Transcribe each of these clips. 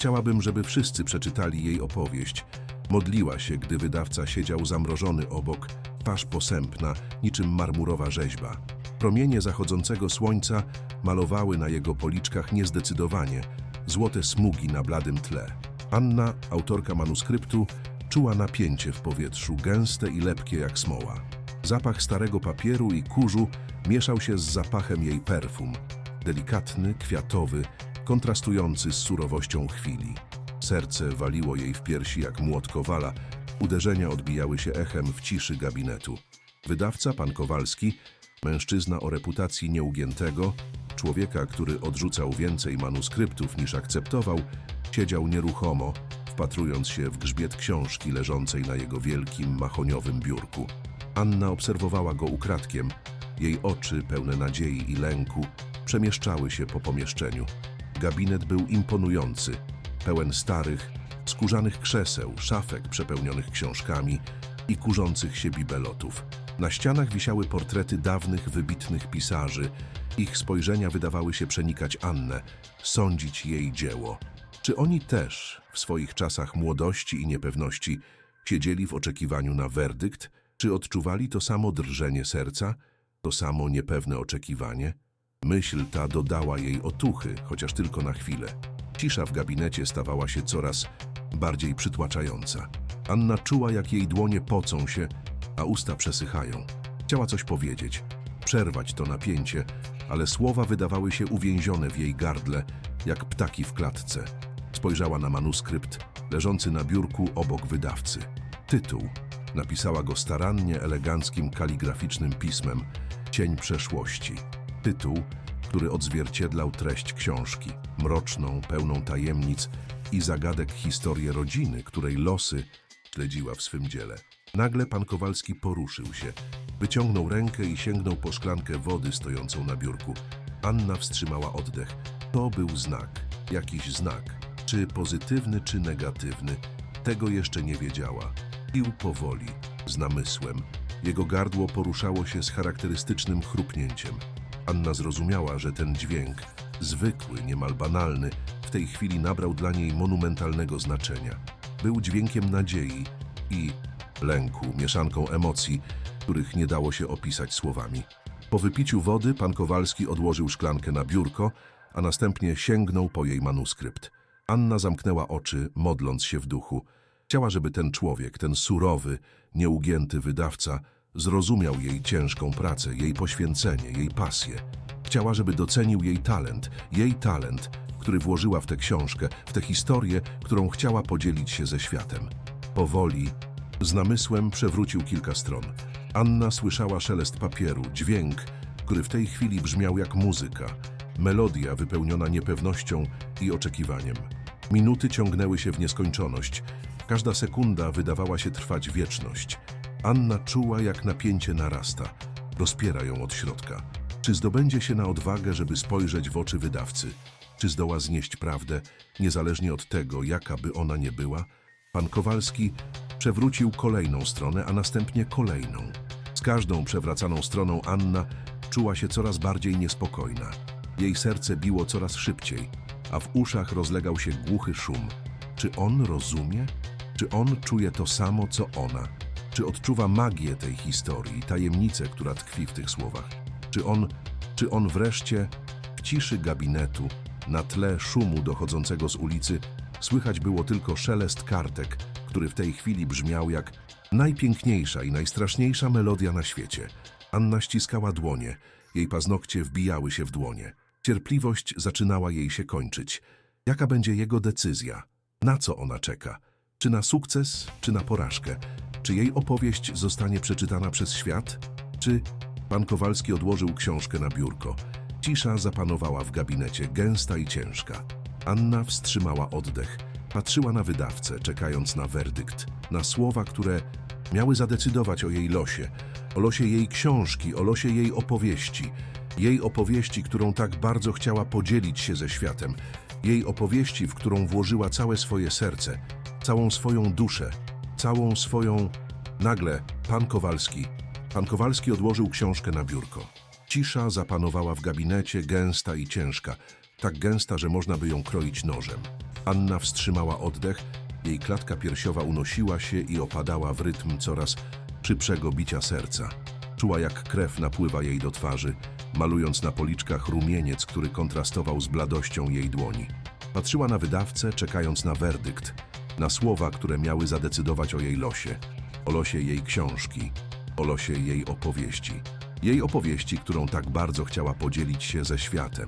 Chciałabym, żeby wszyscy przeczytali jej opowieść. Modliła się, gdy wydawca siedział zamrożony obok, twarz posępna, niczym marmurowa rzeźba. Promienie zachodzącego słońca malowały na jego policzkach niezdecydowanie, złote smugi na bladym tle. Anna, autorka manuskryptu, czuła napięcie w powietrzu, gęste i lepkie jak smoła. Zapach starego papieru i kurzu mieszał się z zapachem jej perfum. Delikatny, kwiatowy, kontrastujący z surowością chwili. Serce waliło jej w piersi jak młot kowala, uderzenia odbijały się echem w ciszy gabinetu. Wydawca, pan Kowalski, mężczyzna o reputacji nieugiętego, człowieka, który odrzucał więcej manuskryptów niż akceptował, siedział nieruchomo, wpatrując się w grzbiet książki leżącej na jego wielkim, mahoniowym biurku. Anna obserwowała go ukradkiem. Jej oczy, pełne nadziei i lęku, przemieszczały się po pomieszczeniu. Gabinet był imponujący, pełen starych, skórzanych krzeseł, szafek przepełnionych książkami i kurzących się bibelotów. Na ścianach wisiały portrety dawnych, wybitnych pisarzy. Ich spojrzenia wydawały się przenikać Annę, sądzić jej dzieło. Czy oni też, w swoich czasach młodości i niepewności, siedzieli w oczekiwaniu na werdykt? Czy odczuwali to samo drżenie serca, to samo niepewne oczekiwanie? Myśl ta dodała jej otuchy, chociaż tylko na chwilę. Cisza w gabinecie stawała się coraz bardziej przytłaczająca. Anna czuła, jak jej dłonie pocą się, a usta przesychają. Chciała coś powiedzieć, przerwać to napięcie, ale słowa wydawały się uwięzione w jej gardle, jak ptaki w klatce. Spojrzała na manuskrypt leżący na biurku obok wydawcy. Tytuł. Napisała go starannie, eleganckim, kaligraficznym pismem. Cień przeszłości. Tytuł, który odzwierciedlał treść książki. Mroczną, pełną tajemnic i zagadek historię rodziny, której losy śledziła w swym dziele. Nagle pan Kowalski poruszył się. Wyciągnął rękę i sięgnął po szklankę wody stojącą na biurku. Anna wstrzymała oddech. To był znak. Jakiś znak. Czy pozytywny, czy negatywny. Tego jeszcze nie wiedziała. Pił powoli, z namysłem. Jego gardło poruszało się z charakterystycznym chrupnięciem. Anna zrozumiała, że ten dźwięk, zwykły, niemal banalny, w tej chwili nabrał dla niej monumentalnego znaczenia. Był dźwiękiem nadziei i lęku, mieszanką emocji, których nie dało się opisać słowami. Po wypiciu wody pan Kowalski odłożył szklankę na biurko, a następnie sięgnął po jej manuskrypt. Anna zamknęła oczy, modląc się w duchu. Chciała, żeby ten człowiek, ten surowy, nieugięty wydawca, zrozumiał jej ciężką pracę, jej poświęcenie, jej pasję. Chciała, żeby docenił jej talent, jej talent, który włożyła w tę książkę, w tę historię, którą chciała podzielić się ze światem. Powoli, z namysłem przewrócił kilka stron. Anna słyszała szelest papieru, dźwięk, który w tej chwili brzmiał jak muzyka, melodia wypełniona niepewnością i oczekiwaniem. Minuty ciągnęły się w nieskończoność. Każda sekunda wydawała się trwać wieczność. Anna czuła, jak napięcie narasta. Rozpiera ją od środka. Czy zdobędzie się na odwagę, żeby spojrzeć w oczy wydawcy? Czy zdoła znieść prawdę, niezależnie od tego, jaka by ona nie była? Pan Kowalski przewrócił kolejną stronę, a następnie kolejną. Z każdą przewracaną stroną Anna czuła się coraz bardziej niespokojna. Jej serce biło coraz szybciej, a w uszach rozlegał się głuchy szum. Czy on rozumie? Czy on czuje to samo, co ona? Czy odczuwa magię tej historii, tajemnicę, która tkwi w tych słowach? Czy on, czy on wreszcie w ciszy gabinetu, na tle szumu dochodzącego z ulicy, słychać było tylko szelest kartek, który w tej chwili brzmiał jak najpiękniejsza i najstraszniejsza melodia na świecie. Anna ściskała dłonie, jej paznokcie wbijały się w dłonie. Cierpliwość zaczynała jej się kończyć. Jaka będzie jego decyzja? Na co ona czeka? Czy na sukces, czy na porażkę? Czy jej opowieść zostanie przeczytana przez świat? Czy pan Kowalski odłożył książkę na biurko? Cisza zapanowała w gabinecie, gęsta i ciężka. Anna wstrzymała oddech. Patrzyła na wydawcę, czekając na werdykt, na słowa, które miały zadecydować o jej losie, o losie jej książki, o losie jej opowieści, jej opowieści, którą tak bardzo chciała podzielić się ze światem, jej opowieści, w którą włożyła całe swoje serce, całą swoją duszę, całą swoją... Nagle pan Kowalski. Pan Kowalski odłożył książkę na biurko. Cisza zapanowała w gabinecie, gęsta i ciężka, tak gęsta, że można by ją kroić nożem. Anna wstrzymała oddech, jej klatka piersiowa unosiła się i opadała w rytm coraz szybszego bicia serca. Czuła, jak krew napływa jej do twarzy, malując na policzkach rumieniec, który kontrastował z bladością jej dłoni. Patrzyła na wydawcę, czekając na werdykt, na słowa, które miały zadecydować o jej losie, o losie jej książki, o losie jej opowieści. Jej opowieści, którą tak bardzo chciała podzielić się ze światem.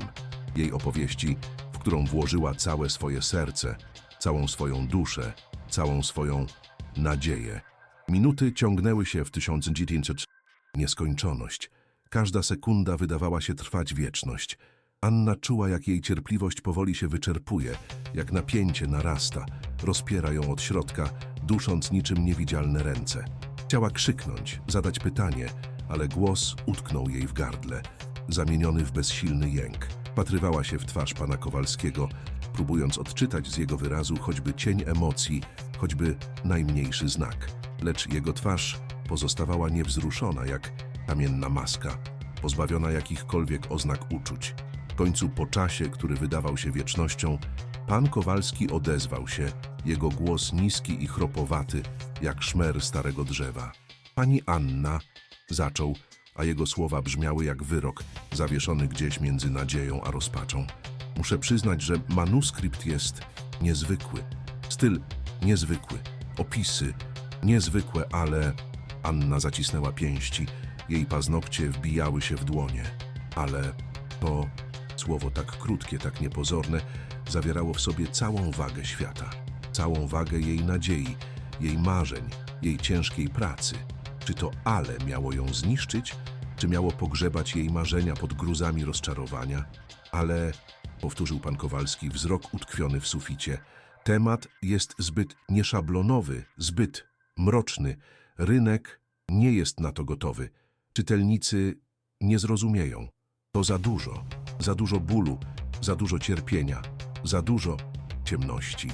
Jej opowieści, w którą włożyła całe swoje serce, całą swoją duszę, całą swoją nadzieję. Minuty ciągnęły się w 1900 nieskończoność. Każda sekunda wydawała się trwać wieczność. Anna czuła, jak jej cierpliwość powoli się wyczerpuje, jak napięcie narasta, rozpiera ją od środka, dusząc niczym niewidzialne ręce. Chciała krzyknąć, zadać pytanie, ale głos utknął jej w gardle, zamieniony w bezsilny jęk. Patrywała się w twarz pana Kowalskiego, próbując odczytać z jego wyrazu choćby cień emocji, choćby najmniejszy znak. Lecz jego twarz pozostawała niewzruszona, jak kamienna maska, pozbawiona jakichkolwiek oznak uczuć. W końcu po czasie, który wydawał się wiecznością, pan Kowalski odezwał się, jego głos niski i chropowaty, jak szmer starego drzewa. Pani Anna zaczął, a jego słowa brzmiały jak wyrok, zawieszony gdzieś między nadzieją a rozpaczą. Muszę przyznać, że manuskrypt jest niezwykły. Styl niezwykły. Opisy niezwykłe, ale... Anna zacisnęła pięści. Jej paznokcie wbijały się w dłonie. Ale to słowo tak krótkie, tak niepozorne, zawierało w sobie całą wagę świata. Całą wagę jej nadziei, jej marzeń, jej ciężkiej pracy. Czy to ale miało ją zniszczyć, czy miało pogrzebać jej marzenia pod gruzami rozczarowania? Ale, powtórzył pan Kowalski, wzrok utkwiony w suficie, temat jest zbyt nieszablonowy, zbyt mroczny. Rynek nie jest na to gotowy. Czytelnicy nie zrozumieją. To za dużo, za dużo bólu, za dużo cierpienia, za dużo ciemności.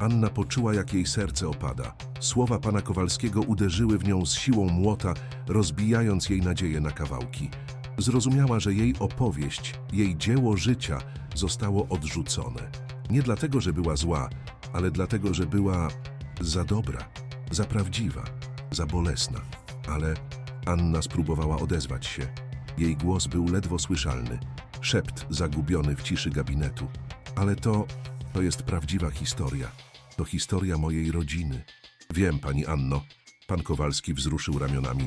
Anna poczuła, jak jej serce opada. Słowa pana Kowalskiego uderzyły w nią z siłą młota, rozbijając jej nadzieję na kawałki. Zrozumiała, że jej opowieść, jej dzieło życia zostało odrzucone. Nie dlatego, że była zła, ale dlatego, że była za dobra, za prawdziwa, za bolesna. Ale Anna spróbowała odezwać się. Jej głos był ledwo słyszalny, szept zagubiony w ciszy gabinetu. Ale to, to jest prawdziwa historia. To historia mojej rodziny. Wiem, pani Anno. Pan Kowalski wzruszył ramionami.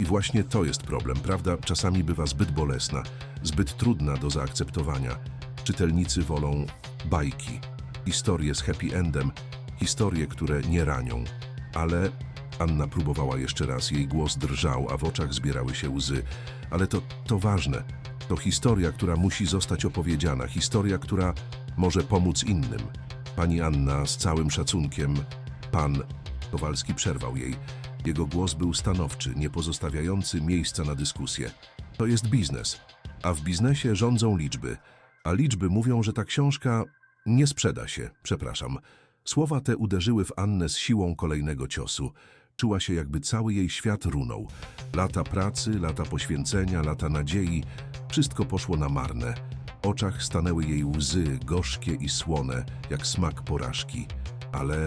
I właśnie to jest problem, prawda? Czasami bywa zbyt bolesna, zbyt trudna do zaakceptowania. Czytelnicy wolą bajki, historie z happy endem, historie, które nie ranią. Ale Anna próbowała jeszcze raz, jej głos drżał, a w oczach zbierały się łzy. Ale to, to ważne. To historia, która musi zostać opowiedziana, historia, która może pomóc innym. Pani Anna z całym szacunkiem, pan Kowalski przerwał jej. Jego głos był stanowczy, nie pozostawiający miejsca na dyskusję. To jest biznes, a w biznesie rządzą liczby, a liczby mówią, że ta książka nie sprzeda się, przepraszam. Słowa te uderzyły w Annę z siłą kolejnego ciosu. Czuła się, jakby cały jej świat runął. Lata pracy, lata poświęcenia, lata nadziei, wszystko poszło na marne. W oczach stanęły jej łzy, gorzkie i słone, jak smak porażki. Ale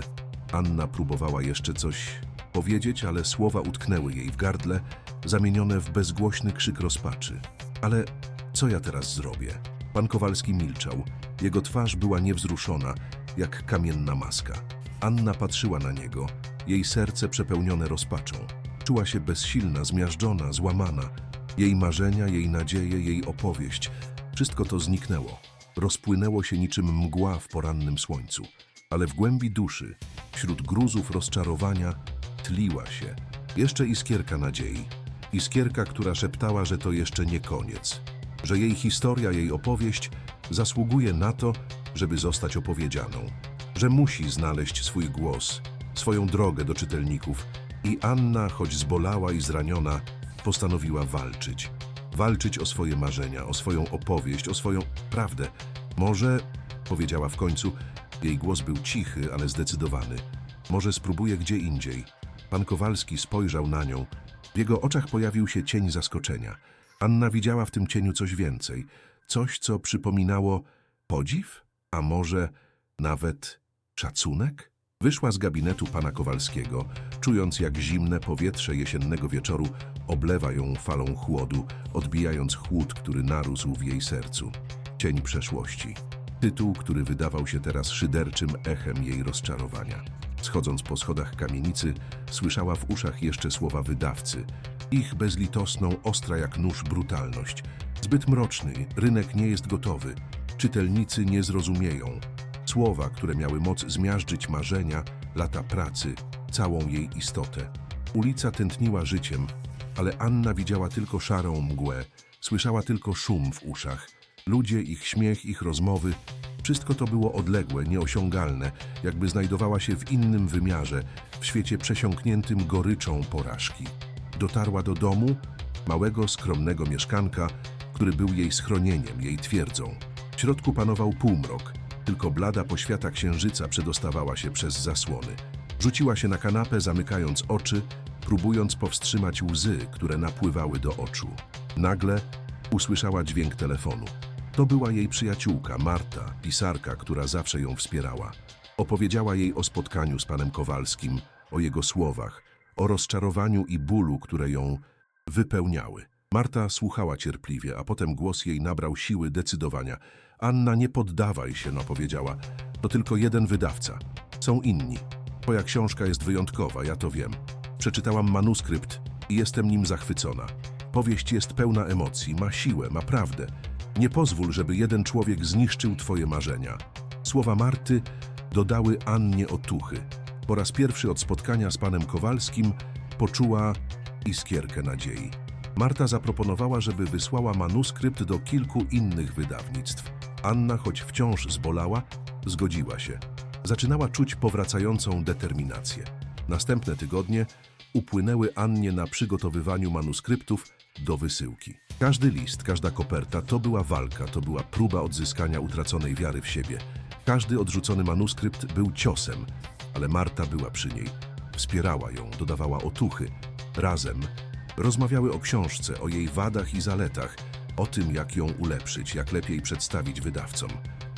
Anna próbowała jeszcze coś powiedzieć, ale słowa utknęły jej w gardle, zamienione w bezgłośny krzyk rozpaczy. Ale co ja teraz zrobię? Pan Kowalski milczał. Jego twarz była niewzruszona, jak kamienna maska. Anna patrzyła na niego, jej serce przepełnione rozpaczą. Czuła się bezsilna, zmiażdżona, złamana. Jej marzenia, jej nadzieje, jej opowieść wszystko to zniknęło. Rozpłynęło się niczym mgła w porannym słońcu. Ale w głębi duszy, wśród gruzów rozczarowania, tliła się jeszcze iskierka nadziei. Iskierka, która szeptała, że to jeszcze nie koniec. Że jej historia, jej opowieść zasługuje na to, żeby zostać opowiedzianą. Że musi znaleźć swój głos, swoją drogę do czytelników. I Anna, choć zbolała i zraniona, postanowiła walczyć. Walczyć o swoje marzenia, o swoją opowieść, o swoją prawdę. Może, powiedziała w końcu, jej głos był cichy, ale zdecydowany. Może spróbuje gdzie indziej. Pan Kowalski spojrzał na nią. W jego oczach pojawił się cień zaskoczenia. Anna widziała w tym cieniu coś więcej. Coś, co przypominało podziw? A może Nawet szacunek? Wyszła z gabinetu pana Kowalskiego, czując jak zimne powietrze jesiennego wieczoru oblewa ją falą chłodu, odbijając chłód, który narósł w jej sercu. Cień przeszłości. Tytuł, który wydawał się teraz szyderczym echem jej rozczarowania. Schodząc po schodach kamienicy, słyszała w uszach jeszcze słowa wydawcy. Ich bezlitosną, ostra jak nóż brutalność. Zbyt mroczny, rynek nie jest gotowy. Czytelnicy nie zrozumieją. Słowa, które miały moc zmiażdżyć marzenia, lata pracy, całą jej istotę. Ulica tętniła życiem, ale Anna widziała tylko szarą mgłę, słyszała tylko szum w uszach. Ludzie, ich śmiech, ich rozmowy, wszystko to było odległe, nieosiągalne, jakby znajdowała się w innym wymiarze, w świecie przesiąkniętym goryczą porażki. Dotarła do domu, małego, skromnego mieszkanka, który był jej schronieniem, jej twierdzą. W środku panował półmrok, tylko blada poświata księżyca przedostawała się przez zasłony. Rzuciła się na kanapę, zamykając oczy, próbując powstrzymać łzy, które napływały do oczu. Nagle usłyszała dźwięk telefonu. To była jej przyjaciółka, Marta, pisarka, która zawsze ją wspierała. Opowiedziała jej o spotkaniu z panem Kowalskim, o jego słowach, o rozczarowaniu i bólu, które ją wypełniały. Marta słuchała cierpliwie, a potem głos jej nabrał siły decydowania. Anna, nie poddawaj się, no powiedziała. To tylko jeden wydawca. Są inni. Twoja książka jest wyjątkowa, ja to wiem. Przeczytałam manuskrypt i jestem nim zachwycona. Powieść jest pełna emocji, ma siłę, ma prawdę. Nie pozwól, żeby jeden człowiek zniszczył twoje marzenia. Słowa Marty dodały Annie otuchy. Po raz pierwszy od spotkania z panem Kowalskim poczuła iskierkę nadziei. Marta zaproponowała, żeby wysłała manuskrypt do kilku innych wydawnictw. Anna, choć wciąż zbolała, zgodziła się. Zaczynała czuć powracającą determinację. Następne tygodnie upłynęły Annie na przygotowywaniu manuskryptów do wysyłki. Każdy list, każda koperta to była walka, to była próba odzyskania utraconej wiary w siebie. Każdy odrzucony manuskrypt był ciosem, ale Marta była przy niej. Wspierała ją, dodawała otuchy. Razem rozmawiały o książce, o jej wadach i zaletach, o tym, jak ją ulepszyć, jak lepiej przedstawić wydawcom.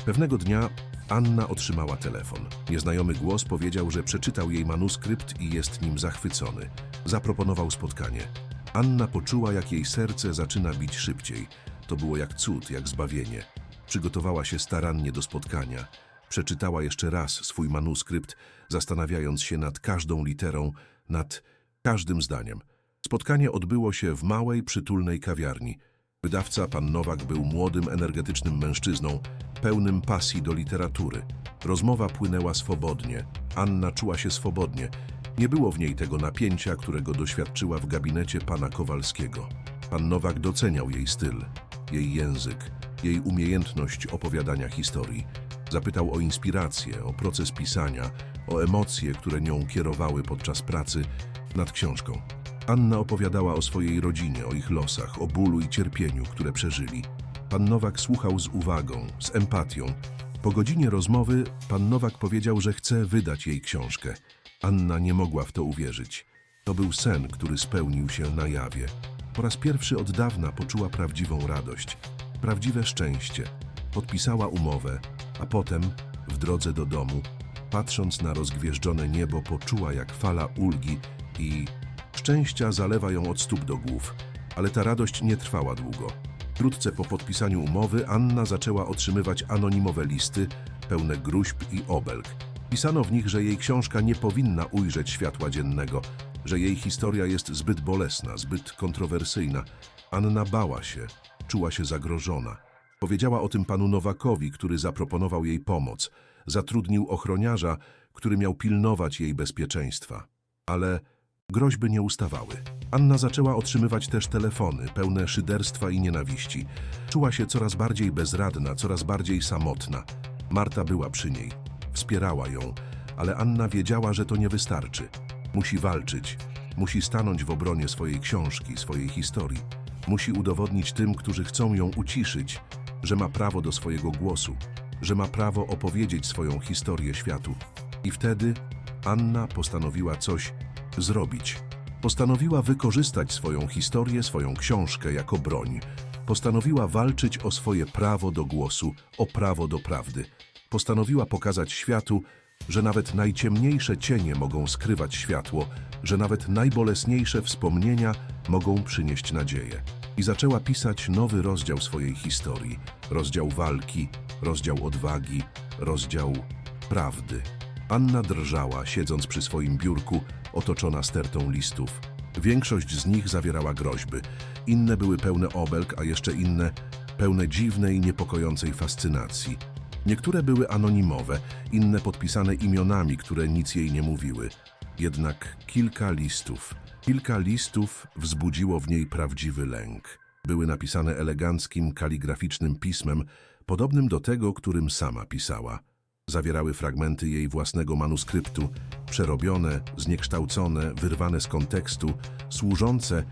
Pewnego dnia Anna otrzymała telefon. Nieznajomy głos powiedział, że przeczytał jej manuskrypt i jest nim zachwycony. Zaproponował spotkanie. Anna poczuła, jak jej serce zaczyna bić szybciej. To było jak cud, jak zbawienie. Przygotowała się starannie do spotkania. Przeczytała jeszcze raz swój manuskrypt, zastanawiając się nad każdą literą, nad każdym zdaniem. Spotkanie odbyło się w małej, przytulnej kawiarni. Wydawca, pan Nowak, był młodym, energetycznym mężczyzną, pełnym pasji do literatury. Rozmowa płynęła swobodnie. Anna czuła się swobodnie. Nie było w niej tego napięcia, którego doświadczyła w gabinecie pana Kowalskiego. Pan Nowak doceniał jej styl, jej język, jej umiejętność opowiadania historii. Zapytał o inspirację, o proces pisania, o emocje, które nią kierowały podczas pracy nad książką. Anna opowiadała o swojej rodzinie, o ich losach, o bólu i cierpieniu, które przeżyli. Pan Nowak słuchał z uwagą, z empatią. Po godzinie rozmowy pan Nowak powiedział, że chce wydać jej książkę. Anna nie mogła w to uwierzyć. To był sen, który spełnił się na jawie. Po raz pierwszy od dawna poczuła prawdziwą radość, prawdziwe szczęście. Podpisała umowę, a potem, w drodze do domu, patrząc na rozgwieżdżone niebo, poczuła jak fala ulgi i szczęścia zalewa ją od stóp do głów. Ale ta radość nie trwała długo. Wkrótce po podpisaniu umowy Anna zaczęła otrzymywać anonimowe listy pełne gruźb i obelg. Pisano w nich, że jej książka nie powinna ujrzeć światła dziennego, że jej historia jest zbyt bolesna, zbyt kontrowersyjna. Anna bała się, czuła się zagrożona. Powiedziała o tym panu Nowakowi, który zaproponował jej pomoc. Zatrudnił ochroniarza, który miał pilnować jej bezpieczeństwa. Ale groźby nie ustawały. Anna zaczęła otrzymywać też telefony pełne szyderstwa i nienawiści. Czuła się coraz bardziej bezradna, coraz bardziej samotna. Marta była przy niej, wspierała ją, ale Anna wiedziała, że to nie wystarczy. Musi walczyć, musi stanąć w obronie swojej książki, swojej historii. Musi udowodnić tym, którzy chcą ją uciszyć, że ma prawo do swojego głosu, że ma prawo opowiedzieć swoją historię światu. I wtedy Anna postanowiła coś zrobić. Postanowiła wykorzystać swoją historię, swoją książkę jako broń. Postanowiła walczyć o swoje prawo do głosu, o prawo do prawdy. Postanowiła pokazać światu, że nawet najciemniejsze cienie mogą skrywać światło, że nawet najbolesniejsze wspomnienia mogą przynieść nadzieję. I zaczęła pisać nowy rozdział swojej historii. Rozdział walki, rozdział odwagi, rozdział prawdy. Anna drżała, siedząc przy swoim biurku, otoczona stertą listów. Większość z nich zawierała groźby. Inne były pełne obelg, a jeszcze inne pełne dziwnej, niepokojącej fascynacji. Niektóre były anonimowe, inne podpisane imionami, które nic jej nie mówiły. Jednak kilka listów, kilka listów wzbudziło w niej prawdziwy lęk. Były napisane eleganckim, kaligraficznym pismem, podobnym do tego, którym sama pisała. Zawierały fragmenty jej własnego manuskryptu, przerobione, zniekształcone, wyrwane z kontekstu, służące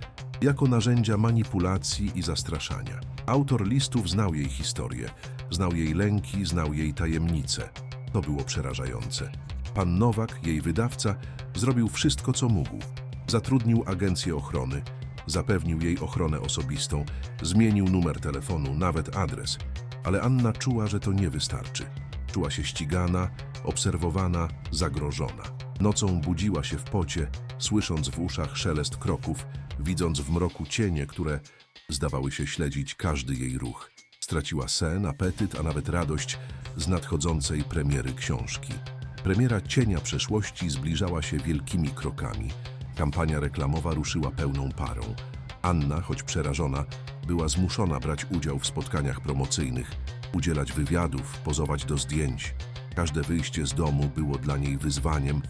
jako narzędzia manipulacji i zastraszania. Autor listów znał jej historię, znał jej lęki, znał jej tajemnice. To było przerażające. Pan Nowak, jej wydawca, zrobił wszystko, co mógł. Zatrudnił agencję ochrony, zapewnił jej ochronę osobistą, zmienił numer telefonu, nawet adres. Ale Anna czuła, że to nie wystarczy. Czuła się ścigana, obserwowana, zagrożona. Nocą budziła się w pocie, słysząc w uszach szelest kroków, widząc w mroku cienie, które zdawały się śledzić każdy jej ruch. Straciła sen, apetyt, a nawet radość z nadchodzącej premiery książki. Premiera Cienia Przeszłości zbliżała się wielkimi krokami. Kampania reklamowa ruszyła pełną parą. Anna, choć przerażona, była zmuszona brać udział w spotkaniach promocyjnych, udzielać wywiadów, pozować do zdjęć. Każde wyjście z domu było dla niej wyzwaniem,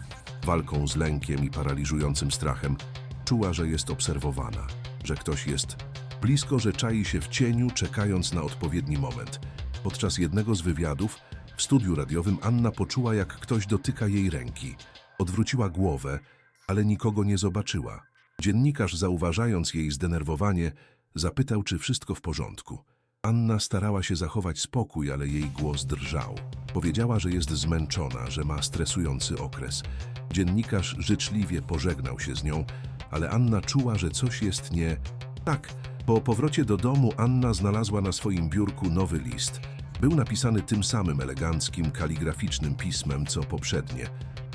walką z lękiem i paraliżującym strachem. Czuła, że jest obserwowana, że ktoś jest blisko, że czai się w cieniu, czekając na odpowiedni moment. Podczas jednego z wywiadów w studiu radiowym Anna poczuła, jak ktoś dotyka jej ręki. Odwróciła głowę, ale nikogo nie zobaczyła. Dziennikarz, zauważając jej zdenerwowanie, zapytał, czy wszystko w porządku. Anna starała się zachować spokój, ale jej głos drżał. Powiedziała, że jest zmęczona, że ma stresujący okres. Dziennikarz życzliwie pożegnał się z nią, ale Anna czuła, że coś jest nie tak. Po powrocie do domu Anna znalazła na swoim biurku nowy list. Był napisany tym samym eleganckim, kaligraficznym pismem, co poprzednie.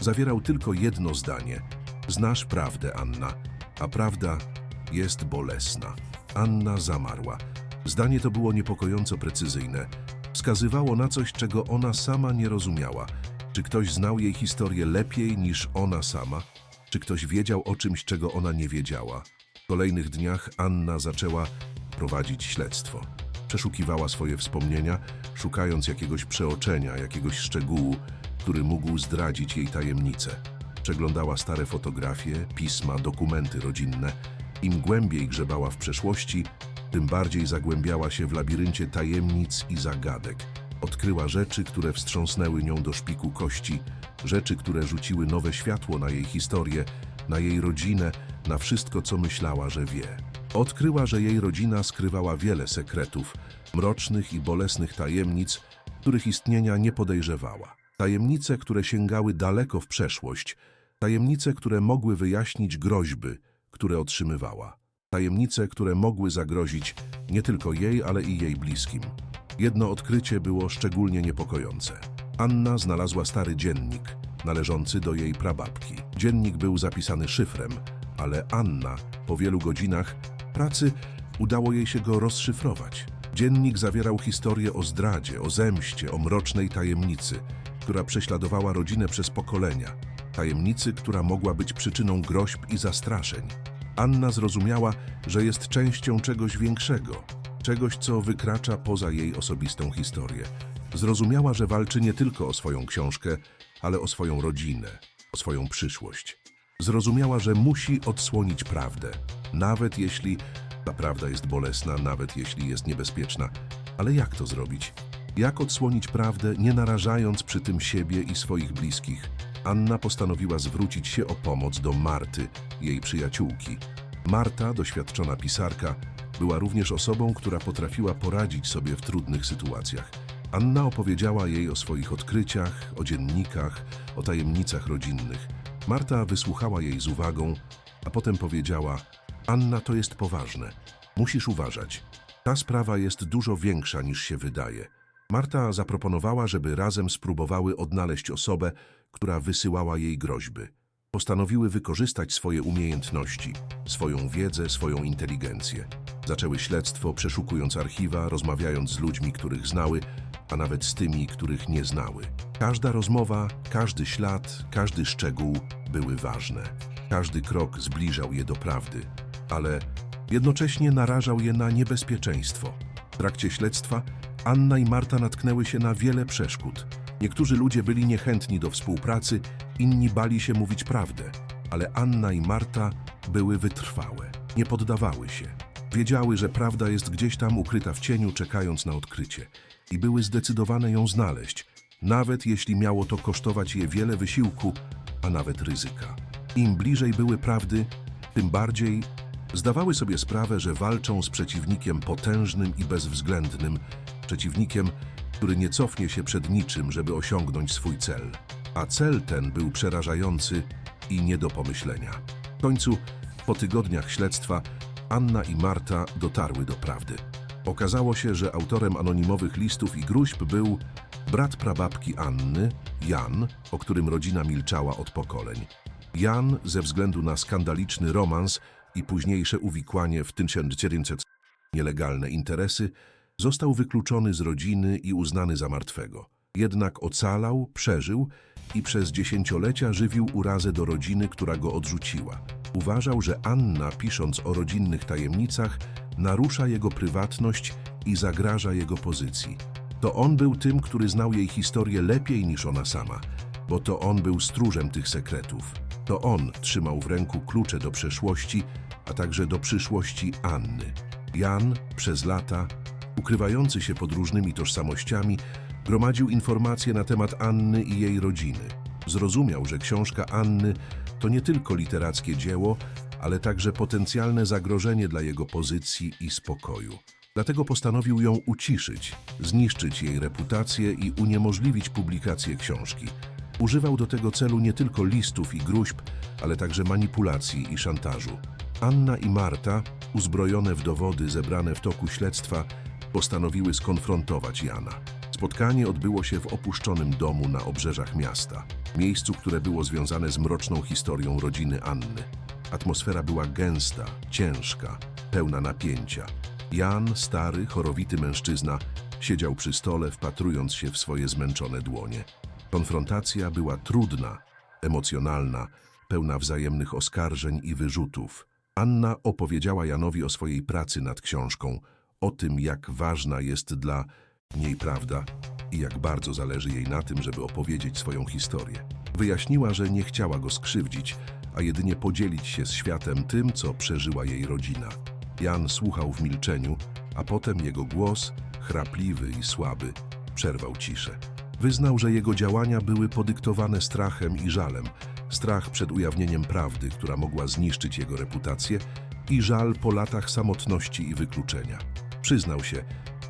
Zawierał tylko jedno zdanie. Znasz prawdę, Anna, a prawda jest bolesna. Anna zamarła. Zdanie to było niepokojąco precyzyjne. Wskazywało na coś, czego ona sama nie rozumiała. Czy ktoś znał jej historię lepiej niż ona sama? Czy ktoś wiedział o czymś, czego ona nie wiedziała? W kolejnych dniach Anna zaczęła prowadzić śledztwo. Przeszukiwała swoje wspomnienia, szukając jakiegoś przeoczenia, jakiegoś szczegółu, który mógł zdradzić jej tajemnicę. Przeglądała stare fotografie, pisma, dokumenty rodzinne. Im głębiej grzebała w przeszłości, tym bardziej zagłębiała się w labiryncie tajemnic i zagadek. Odkryła rzeczy, które wstrząsnęły nią do szpiku kości, rzeczy, które rzuciły nowe światło na jej historię, na jej rodzinę, na wszystko, co myślała, że wie. Odkryła, że jej rodzina skrywała wiele sekretów, mrocznych i bolesnych tajemnic, których istnienia nie podejrzewała. Tajemnice, które sięgały daleko w przeszłość, tajemnice, które mogły wyjaśnić groźby, które otrzymywała. Tajemnice, które mogły zagrozić nie tylko jej, ale i jej bliskim. Jedno odkrycie było szczególnie niepokojące. Anna znalazła stary dziennik, należący do jej prababki. Dziennik był zapisany szyfrem, ale Anna, po wielu godzinach pracy, udało jej się go rozszyfrować. Dziennik zawierał historię o zdradzie, o zemście, o mrocznej tajemnicy, która prześladowała rodzinę przez pokolenia. Tajemnicy, która mogła być przyczyną groźb i zastraszeń. Anna zrozumiała, że jest częścią czegoś większego, czegoś, co wykracza poza jej osobistą historię. Zrozumiała, że walczy nie tylko o swoją książkę, ale o swoją rodzinę, o swoją przyszłość. Zrozumiała, że musi odsłonić prawdę, nawet jeśli ta prawda jest bolesna, nawet jeśli jest niebezpieczna. Ale jak to zrobić? Jak odsłonić prawdę, nie narażając przy tym siebie i swoich bliskich? Anna postanowiła zwrócić się o pomoc do Marty, jej przyjaciółki. Marta, doświadczona pisarka, była również osobą, która potrafiła poradzić sobie w trudnych sytuacjach. Anna opowiedziała jej o swoich odkryciach, o dziennikach, o tajemnicach rodzinnych. Marta wysłuchała jej z uwagą, a potem powiedziała: Anna, to jest poważne. Musisz uważać. Ta sprawa jest dużo większa niż się wydaje. Marta zaproponowała, żeby razem spróbowały odnaleźć osobę, która wysyłała jej groźby. Postanowiły wykorzystać swoje umiejętności, swoją wiedzę, swoją inteligencję. Zaczęły śledztwo, przeszukując archiwa, rozmawiając z ludźmi, których znały, a nawet z tymi, których nie znały. Każda rozmowa, każdy ślad, każdy szczegół były ważne. Każdy krok zbliżał je do prawdy, ale jednocześnie narażał je na niebezpieczeństwo. W trakcie śledztwa Anna i Marta natknęły się na wiele przeszkód. Niektórzy ludzie byli niechętni do współpracy, inni bali się mówić prawdę, ale Anna i Marta były wytrwałe, nie poddawały się. Wiedziały, że prawda jest gdzieś tam ukryta w cieniu, czekając na odkrycie, i były zdecydowane ją znaleźć, nawet jeśli miało to kosztować je wiele wysiłku, a nawet ryzyka. Im bliżej były prawdy, tym bardziej zdawały sobie sprawę, że walczą z przeciwnikiem potężnym i bezwzględnym, przeciwnikiem, który nie cofnie się przed niczym, żeby osiągnąć swój cel. A cel ten był przerażający i nie do pomyślenia. W końcu, po tygodniach śledztwa, Anna i Marta dotarły do prawdy. Okazało się, że autorem anonimowych listów i gruźb był brat prababki Anny, Jan, o którym rodzina milczała od pokoleń. Jan, ze względu na skandaliczny romans i późniejsze uwikłanie w 1900 nielegalne interesy, został wykluczony z rodziny i uznany za martwego. Jednak ocalał, przeżył i przez dziesięciolecia żywił urazę do rodziny, która go odrzuciła. Uważał, że Anna, pisząc o rodzinnych tajemnicach, narusza jego prywatność i zagraża jego pozycji. To on był tym, który znał jej historię lepiej niż ona sama, bo to on był stróżem tych sekretów. To on trzymał w ręku klucze do przeszłości, a także do przyszłości Anny. Jan przez lata, ukrywający się pod różnymi tożsamościami, gromadził informacje na temat Anny i jej rodziny. Zrozumiał, że książka Anny to nie tylko literackie dzieło, ale także potencjalne zagrożenie dla jego pozycji i spokoju. Dlatego postanowił ją uciszyć, zniszczyć jej reputację i uniemożliwić publikację książki. Używał do tego celu nie tylko listów i gruźb, ale także manipulacji i szantażu. Anna i Marta, uzbrojone w dowody zebrane w toku śledztwa, postanowiły skonfrontować Jana. Spotkanie odbyło się w opuszczonym domu na obrzeżach miasta, miejscu, które było związane z mroczną historią rodziny Anny. Atmosfera była gęsta, ciężka, pełna napięcia. Jan, stary, chorowity mężczyzna, siedział przy stole, wpatrując się w swoje zmęczone dłonie. Konfrontacja była trudna, emocjonalna, pełna wzajemnych oskarżeń i wyrzutów. Anna opowiedziała Janowi o swojej pracy nad książką, o tym, jak ważna jest dla niej prawda i jak bardzo zależy jej na tym, żeby opowiedzieć swoją historię. Wyjaśniła, że nie chciała go skrzywdzić, a jedynie podzielić się z światem tym, co przeżyła jej rodzina. Jan słuchał w milczeniu, a potem jego głos, chrapliwy i słaby, przerwał ciszę. Wyznał, że jego działania były podyktowane strachem i żalem. Strach przed ujawnieniem prawdy, która mogła zniszczyć jego reputację, i żal po latach samotności i wykluczenia. Przyznał się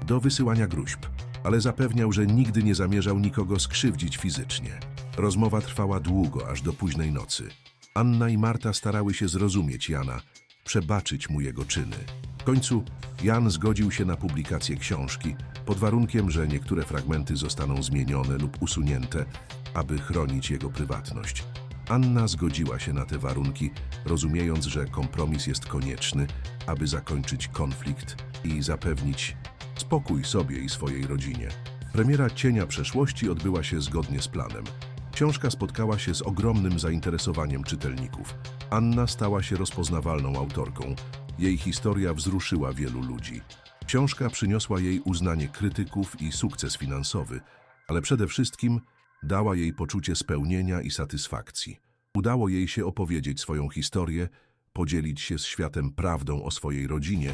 do wysyłania gruźb, ale zapewniał, że nigdy nie zamierzał nikogo skrzywdzić fizycznie. Rozmowa trwała długo, aż do późnej nocy. Anna i Marta starały się zrozumieć Jana, przebaczyć mu jego czyny. W końcu Jan zgodził się na publikację książki, pod warunkiem, że niektóre fragmenty zostaną zmienione lub usunięte, aby chronić jego prywatność. Anna zgodziła się na te warunki, rozumiejąc, że kompromis jest konieczny, aby zakończyć konflikt i zapewnić spokój sobie i swojej rodzinie. Premiera Cienia Przeszłości odbyła się zgodnie z planem. Książka spotkała się z ogromnym zainteresowaniem czytelników. Anna stała się rozpoznawalną autorką. Jej historia wzruszyła wielu ludzi. Książka przyniosła jej uznanie krytyków i sukces finansowy, ale przede wszystkim dała jej poczucie spełnienia i satysfakcji. Udało jej się opowiedzieć swoją historię, podzielić się z światem prawdą o swojej rodzinie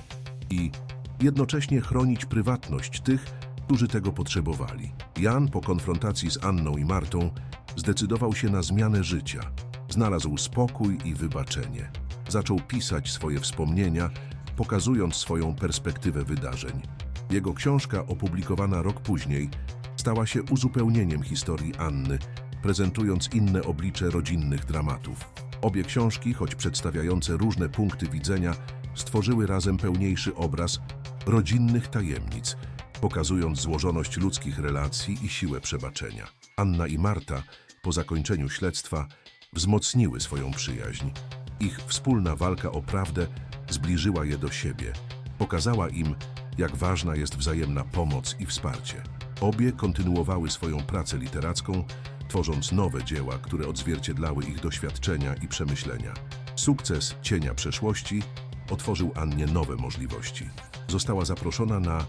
i jednocześnie chronić prywatność tych, którzy tego potrzebowali. Jan po konfrontacji z Anną i Martą zdecydował się na zmianę życia. Znalazł spokój i wybaczenie. Zaczął pisać swoje wspomnienia, pokazując swoją perspektywę wydarzeń. Jego książka, opublikowana rok później, stała się uzupełnieniem historii Anny, prezentując inne oblicze rodzinnych dramatów. Obie książki, choć przedstawiające różne punkty widzenia, stworzyły razem pełniejszy obraz rodzinnych tajemnic, pokazując złożoność ludzkich relacji i siłę przebaczenia. Anna i Marta po zakończeniu śledztwa wzmocniły swoją przyjaźń. Ich wspólna walka o prawdę zbliżyła je do siebie. Pokazała im, jak ważna jest wzajemna pomoc i wsparcie. Obie kontynuowały swoją pracę literacką, tworząc nowe dzieła, które odzwierciedlały ich doświadczenia i przemyślenia. Sukces Cienia Przeszłości otworzył Annie nowe możliwości. Została zaproszona na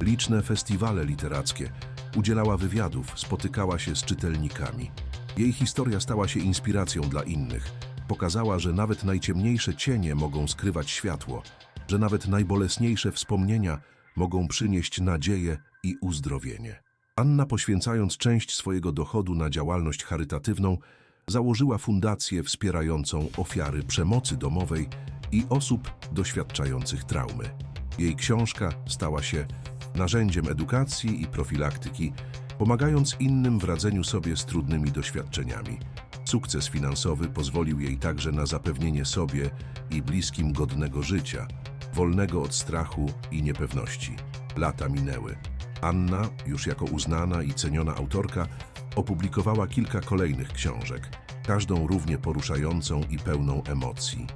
liczne festiwale literackie, udzielała wywiadów, spotykała się z czytelnikami. Jej historia stała się inspiracją dla innych. Pokazała, że nawet najciemniejsze cienie mogą skrywać światło, że nawet najbolesniejsze wspomnienia mogą przynieść nadzieję i uzdrowienie. Anna, poświęcając część swojego dochodu na działalność charytatywną, założyła fundację wspierającą ofiary przemocy domowej i osób doświadczających traumy. Jej książka stała się narzędziem edukacji i profilaktyki, pomagając innym w radzeniu sobie z trudnymi doświadczeniami. Sukces finansowy pozwolił jej także na zapewnienie sobie i bliskim godnego życia, wolnego od strachu i niepewności. Lata minęły. Anna, już jako uznana i ceniona autorka, opublikowała kilka kolejnych książek, każdą równie poruszającą i pełną emocji.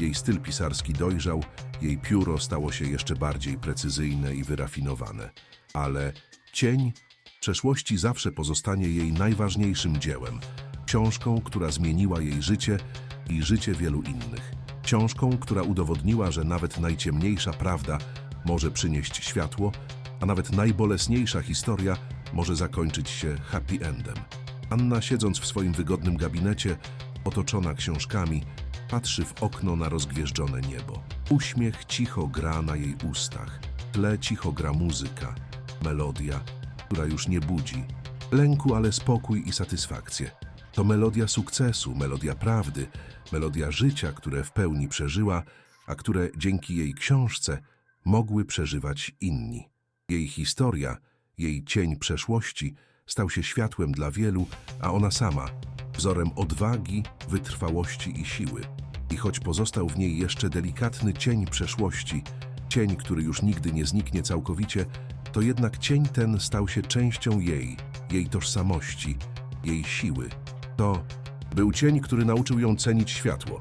Jej styl pisarski dojrzał, jej pióro stało się jeszcze bardziej precyzyjne i wyrafinowane. Ale cień przeszłości zawsze pozostanie jej najważniejszym dziełem, książką, która zmieniła jej życie i życie wielu innych. Książką, która udowodniła, że nawet najciemniejsza prawda może przynieść światło, a nawet najbolesniejsza historia może zakończyć się happy endem. Anna, siedząc w swoim wygodnym gabinecie, otoczona książkami, patrzy w okno na rozgwieżdżone niebo. Uśmiech cicho gra na jej ustach. Tle cicho gra muzyka, melodia, która już nie budzi lęku, ale spokój i satysfakcję. To melodia sukcesu, melodia prawdy, melodia życia, które w pełni przeżyła, a które dzięki jej książce mogły przeżywać inni. Jej historia, jej cień przeszłości stał się światłem dla wielu, a ona sama wzorem odwagi, wytrwałości i siły. I choć pozostał w niej jeszcze delikatny cień przeszłości, cień, który już nigdy nie zniknie całkowicie, to jednak cień ten stał się częścią jej, jej tożsamości, jej siły. To był cień, który nauczył ją cenić światło,